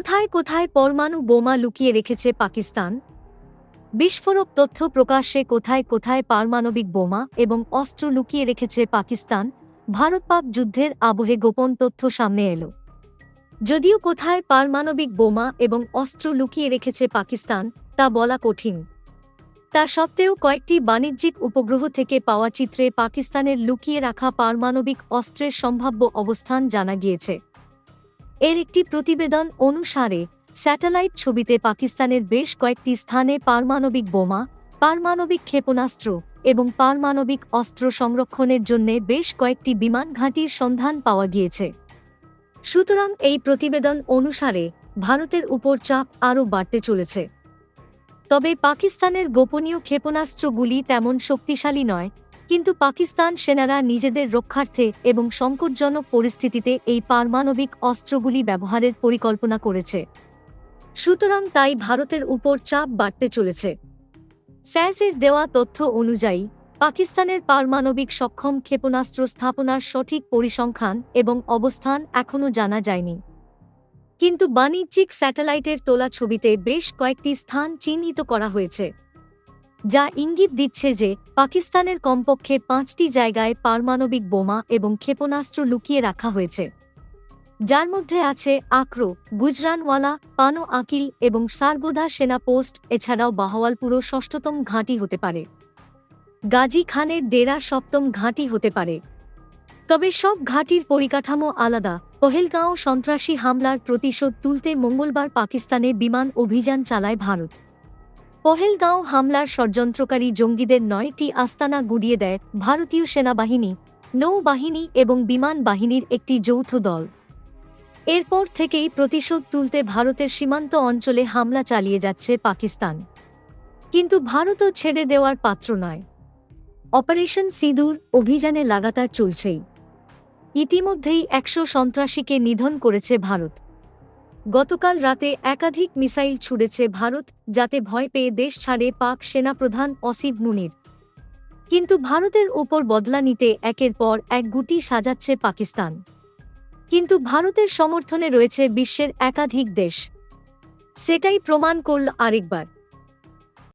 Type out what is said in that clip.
কোথায় কোথায় পরমাণু বোমা লুকিয়ে রেখেছে পাকিস্তান? বিস্ফোরক তথ্য প্রকাশ্যে কোথায় কোথায় পারমাণবিক বোমা এবং অস্ত্র লুকিয়ে রেখেছে পাকিস্তান? ভারত পাক যুদ্ধের আবহে গোপন তথ্য সামনে এলো। যদিও কোথায় পারমাণবিক বোমা এবং অস্ত্র লুকিয়ে রেখেছে পাকিস্তান, তা বলা কঠিন। তা সত্ত্বেও কয়েকটি বাণিজ্যিক উপগ্রহ থেকে পাওয়া চিত্রে পাকিস্তানের লুকিয়ে রাখা পারমাণবিক অস্ত্রের সম্ভাব্য অবস্থান জানা গিয়েছে। এর একটি প্রতিবেদন অনুসারে, স্যাটেলাইট ছবিতে পাকিস্তানের বেশ কয়েকটি স্থানে পারমাণবিক বোমা, পারমাণবিক ক্ষেপণাস্ত্র এবং পারমাণবিক অস্ত্র সংরক্ষণের জন্য বেশ কয়েকটি বিমান ঘাঁটির সন্ধান পাওয়া গিয়েছে। সুতরাং এই প্রতিবেদন অনুসারে, ভারতের উপর চাপ আরও বাড়তে চলেছে। তবে পাকিস্তানের গোপনীয় ক্ষেপণাস্ত্রগুলি তেমন শক্তিশালী নয় কিন্তু পাকিস্তান সেনারা নিজেদের রক্ষার্থে এবং সংকটজনক পরিস্থিতিতে এই পারমাণবিক অস্ত্রগুলি ব্যবহারের পরিকল্পনা করেছে। সুতরাং তাই ভারতের উপর চাপ বাড়তে চলেছে। ফ্যাজের দেওয়া তথ্য অনুযায়ী, পাকিস্তানের পারমাণবিক সক্ষম ক্ষেপণাস্ত্র স্থাপনার সঠিক পরিসংখ্যান এবং অবস্থান এখনও জানা যায়নি। কিন্তু বাণিজ্যিক স্যাটেলাইটের তোলা ছবিতে বেশ কয়েকটি স্থান চিহ্নিত করা হয়েছে। যা ইঙ্গিত দিচ্ছে যে পাকিস্তানের কমপক্ষে পাঁচটি জায়গায় পারমাণবিক বোমা এবং ক্ষেপণাস্ত্র লুকিয়ে রাখা হয়েছে। যার মধ্যে আছে আক্রো, গুজরানওয়ালা, পানো আকিল এবং সারগোধা সেনা পোস্ট, এছাড়াও বাহওয়ালপুরো ষষ্ঠতম ঘাঁটি হতে পারে। গাজী খানের ডেরা সপ্তম ঘাঁটি হতে পারে। তবে সব ঘাঁটির পরিকাঠামো আলাদা। পহেলগাঁও সন্ত্রাসী হামলার প্রতিশোধ তুলতে মঙ্গলবার পাকিস্তানে বিমান অভিযান চালায় ভারত। পহেলগাঁও হামলার ষড়যন্ত্রকারী জঙ্গিদের নয়টি আস্তানা গুড়িয়ে দেয় ভারতীয় সেনাবাহিনী, নৌবাহিনী এবং বিমান বাহিনীর একটি যৌথ দল। এরপর থেকেই প্রতিশোধ তুলতে ভারতের সীমান্ত অঞ্চলে হামলা চালিয়ে যাচ্ছে পাকিস্তান। কিন্তু ভারতও ছেড়ে দেওয়ার পাত্র নয়। অপারেশন সিঁদুর অভিযানে লাগাতার চলছেই। ইতিমধ্যেই একশো সন্ত্রাসীকে নিধন করেছে ভারত। গতকাল রাতে একাধিক মিসাইল ছুড়েছে ভারত, যাতে ভয় পেয়ে দেশ ছাড়ে পাক সেনাপ্রধান অসিব মুনির। কিন্তু ভারতের ওপর বদলা নিতে একের পর এক গুটি সাজাচ্ছে পাকিস্তান। কিন্তু ভারতের সমর্থনে রয়েছে বিশ্বের একাধিক দেশ। সেটাই প্রমাণ করল আরেকবার।